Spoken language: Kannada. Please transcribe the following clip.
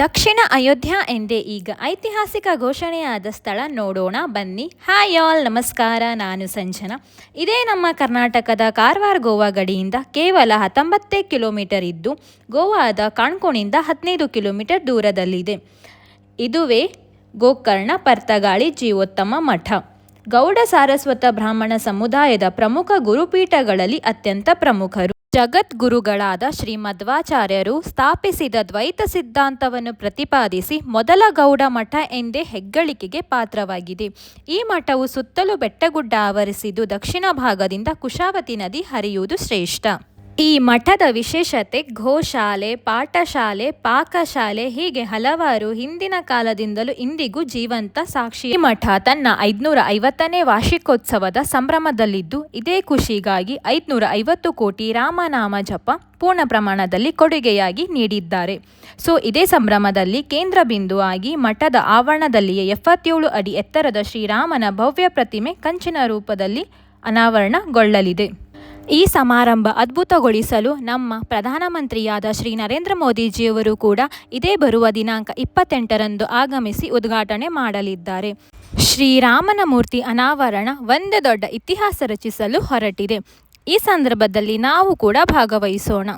ದಕ್ಷಿಣ ಅಯೋಧ್ಯ ಎಂದೇ ಈಗ ಐತಿಹಾಸಿಕ ಘೋಷಣೆಯಾದ ಸ್ಥಳ ನೋಡೋಣ, ಬನ್ನಿ. ಹಾಯ್ ಆಲ್ ನಮಸ್ಕಾರ, ನಾನು ಸಂಜನಾ. ಇದೇ ನಮ್ಮ ಕರ್ನಾಟಕದ ಕಾರವಾರ ಗೋವಾ ಗಡಿಯಿಂದ ಕೇವಲ ಹತ್ತೊಂಬತ್ತೇ ಕಿಲೋಮೀಟರ್ ಇದ್ದು, ಗೋವಾದ ಕಾಣ್ಕೋಣಿಂದ ಹದಿನೈದು ಕಿಲೋಮೀಟರ್ ದೂರದಲ್ಲಿದೆ. ಇದುವೇ ಗೋಕರ್ಣ ಪರ್ತಗಾಳಿ ಜೀವೋತ್ತಮ ಮಠ. ಗೌಡ ಸಾರಸ್ವತ ಬ್ರಾಹ್ಮಣ ಸಮುದಾಯದ ಪ್ರಮುಖ ಗುರುಪೀಠಗಳಲ್ಲಿ ಅತ್ಯಂತ ಪ್ರಮುಖರು. ಜಗದ್ಗುರುಗಳಾದ ಶ್ರೀ ಮಧ್ವಾಚಾರ್ಯರು ಸ್ಥಾಪಿಸಿದ ದ್ವೈತ ಸಿದ್ಧಾಂತವನ್ನು ಪ್ರತಿಪಾದಿಸಿ ಮೊದಲ ಗೌಡ ಮಠ ಎಂದೇ ಹೆಗ್ಗಳಿಕೆಗೆ ಪಾತ್ರವಾಗಿದೆ. ಈ ಮಠವು ಸುತ್ತಲೂ ಬೆಟ್ಟಗುಡ್ಡ ಆವರಿಸಿದ್ದು ದಕ್ಷಿಣ ಭಾಗದಿಂದ ಕುಶಾವತಿ ನದಿ ಹರಿಯುವುದು ಶ್ರೇಷ್ಠ. ಈ ಮಠದ ವಿಶೇಷತೆ ಗೋಶಾಲೆ ಪಾಠಶಾಲೆ, ಪಾಕಶಾಲೆ ಹೀಗೆ ಹಲವಾರು ಹಿಂದಿನ ಕಾಲದಿಂದಲೂ ಇಂದಿಗೂ ಜೀವಂತ ಸಾಕ್ಷಿ. ಈ ಮಠ ತನ್ನ ಐದುನೂರ ಐವತ್ತನೇ ವಾರ್ಷಿಕೋತ್ಸವದ ಸಂಭ್ರಮದಲ್ಲಿದ್ದು, ಇದೇ ಖುಷಿಗಾಗಿ ಐದ್ನೂರ ಐವತ್ತು ಕೋಟಿ ರಾಮನಾಮ ಜಪ ಪೂರ್ಣ ಪ್ರಮಾಣದಲ್ಲಿ ಕೊಡುಗೆಯಾಗಿ ನೀಡಿದ್ದಾರೆ. ಸೊ, ಇದೇ ಸಂಭ್ರಮದಲ್ಲಿ ಕೇಂದ್ರ ಬಿಂದುವಾಗಿ ಮಠದ ಆವರಣದಲ್ಲಿಯೇ ಎಪ್ಪತ್ತೇಳು ಅಡಿ ಎತ್ತರದ ಶ್ರೀರಾಮನ ಭವ್ಯ ಪ್ರತಿಮೆ ಕಂಚಿನ ರೂಪದಲ್ಲಿ ಅನಾವರಣಗೊಳ್ಳಲಿದೆ. ಈ ಸಮಾರಂಭ ಅದ್ಭುತಗೊಳಿಸಲು ನಮ್ಮ ಪ್ರಧಾನಮಂತ್ರಿಯಾದ ಶ್ರೀ ನರೇಂದ್ರ ಮೋದಿಜಿಯವರು ಕೂಡ ಇದೇ ಬರುವ ದಿನಾಂಕ ಇಪ್ಪತ್ತೆಂಟರಂದು ಆಗಮಿಸಿ ಉದ್ಘಾಟನೆ ಮಾಡಲಿದ್ದಾರೆ. ಶ್ರೀರಾಮನ ಮೂರ್ತಿ ಅನಾವರಣ ಒಂದೇ ದೊಡ್ಡ ಇತಿಹಾಸ ರಚಿಸಲು ಹೊರಟಿದೆ. ಈ ಸಂದರ್ಭದಲ್ಲಿ ನಾವು ಕೂಡ ಭಾಗವಹಿಸೋಣ.